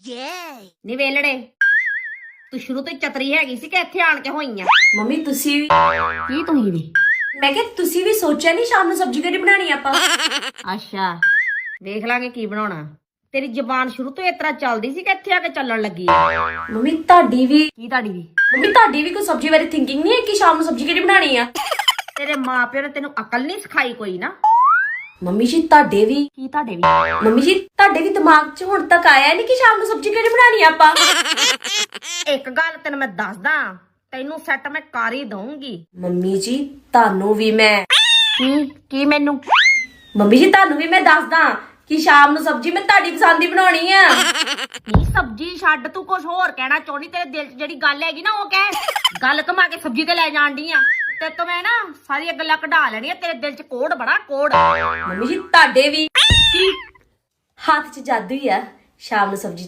ਨੀ ਵੇਲੜੇ ਤੂੰ ਸ਼ੁਰੂ ਤੋਂ ਹੀ ਚਤਰੀ ਹੈਗੀ ਸੀ ਕਿ ਇੱਥੇ ਆਣ ਕੇ ਹੋਈਆਂ ਮੰਮੀ ਤੁਸੀਂ ਵੀ ਕੀ ਤੁਸੀਂ ਵੀ? ਮੈਂ ਕਿਹਾ ਤੁਸੀਂ ਵੀ ਸੋਚਿਆ ਨਹੀਂ ਸ਼ਾਮ ਨੂੰ ਸਬਜ਼ੀ ਕਿਹੜੀ ਬਣਾਣੀ ਆਪਾਂ? ਅੱਛਾ ਵੇਖ ਲਾਂਗੇ ਕੀ ਬਣਾਉਣਾ। ਤੇਰੀ ਜ਼ਬਾਨ ਸ਼ੁਰੂ ਤੋਂ ਇਸ ਤਰ੍ਹਾਂ ਚੱਲਦੀ ਸੀ ਕਿ ਇੱਥੇ ਆ ਕੇ ਚੱਲਣ ਲੱਗੀ ਆ? ਮੰਮੀ ਤੁਹਾਡੀ ਵੀ ਕੀ ਤੁਹਾਡੀ ਵੀ? ਮੰਮੀ ਤੁਹਾਡੀ ਵੀ ਕੋਈ ਸਬਜ਼ੀ ਬਾਰੇ ਥਿੰਕਿੰਗ ਨਹੀਂ ਹੈ ਕਿ ਸ਼ਾਮ ਨੂੰ ਸਬਜ਼ੀ ਕਿਹੜੀ ਬਣਾਣੀ ਆ? ਤੇਰੇ ਮਾਪਿਓ ਨੇ ਤੈਨੂੰ ਅਕਲ ਨਹੀਂ ਸਿਖਾਈ ਕੋਈ ਨਾ। ਮੰਮੀ ਜੀ ਤੁਹਾਡੇ ਵੀ। ਕੀ ਤੁਹਾਡੇ ਵੀ? ਮੰਮੀ ਜੀ ਤੁਹਾਡੇ ਵੀ ਦਿਮਾਗ 'ਚ ਹੁਣ ਤੱਕ ਆਇਆ ਨਹੀਂ ਕਿ ਸ਼ਾਮ ਨੂੰ ਸਬਜ਼ੀ ਕਿਹੜੀ ਬਣਾਣੀ ਆ ਆਪਾਂ? ਇੱਕ ਗੱਲ ਤੈਨੂੰ ਮੈਂ ਦੱਸਦਾ ਤੈਨੂੰ ਸੈੱਟ ਮੈਂ ਕਰ ਹੀ ਦਊਂਗੀ। ਮੰਮੀ ਜੀ ਤੁਹਾਨੂੰ ਵੀ ਮੈਂ। ਕੀ? ਕੀ ਮੈਨੂੰ? ਮੰਮੀ ਜੀ ਤੁਹਾਨੂੰ ਵੀ ਮੈਂ ਦੱਸਦਾ ਕਿ ਸ਼ਾਮ ਨੂੰ ਸਬਜ਼ੀ ਮੈਂ ਤੁਹਾਡੀ ਪਸੰਦ ਦੀ ਬਣਾਉਣੀ ਆ। ਨਹੀਂ ਸਬਜੀ ਛੱਡ ਤੂੰ ਕੁਝ ਹੋਰ ਕਹਿਣਾ ਚਾਹੁੰਦੀ ਤੇਰੇ ਦਿਲ 'ਚ ਜਿਹੜੀ ਗੱਲ ਹੈਗੀ ਨਾ ਉਹ ਕਹਿ। ਗੱਲ ਕਮਾ ਕੇ ਸਬਜੀ ਤੇ ਲੈ ਜਾਣ ਡਈ ਆ। ਤੇ ਤੂੰ ਮੈਂ ਨਾ ਸਾਰੀਆਂ ਗੱਲਾਂ ਕਢਾ ਲੈਣੀਆਂ, ਤੇਰੇ ਦਿਲ 'ਚ ਕੋੜ ਬੜਾ ਕੋੜ। ਮੰਮੀ ਜੀ, ਤੁਹਾਡੇ ਵੀ ਕੀ? ਹੱਥ 'ਚ ਜਾਦੂ ਹੀ ਆ, ਸ਼ਾਮ ਨੂੰ ਸਬਜ਼ੀ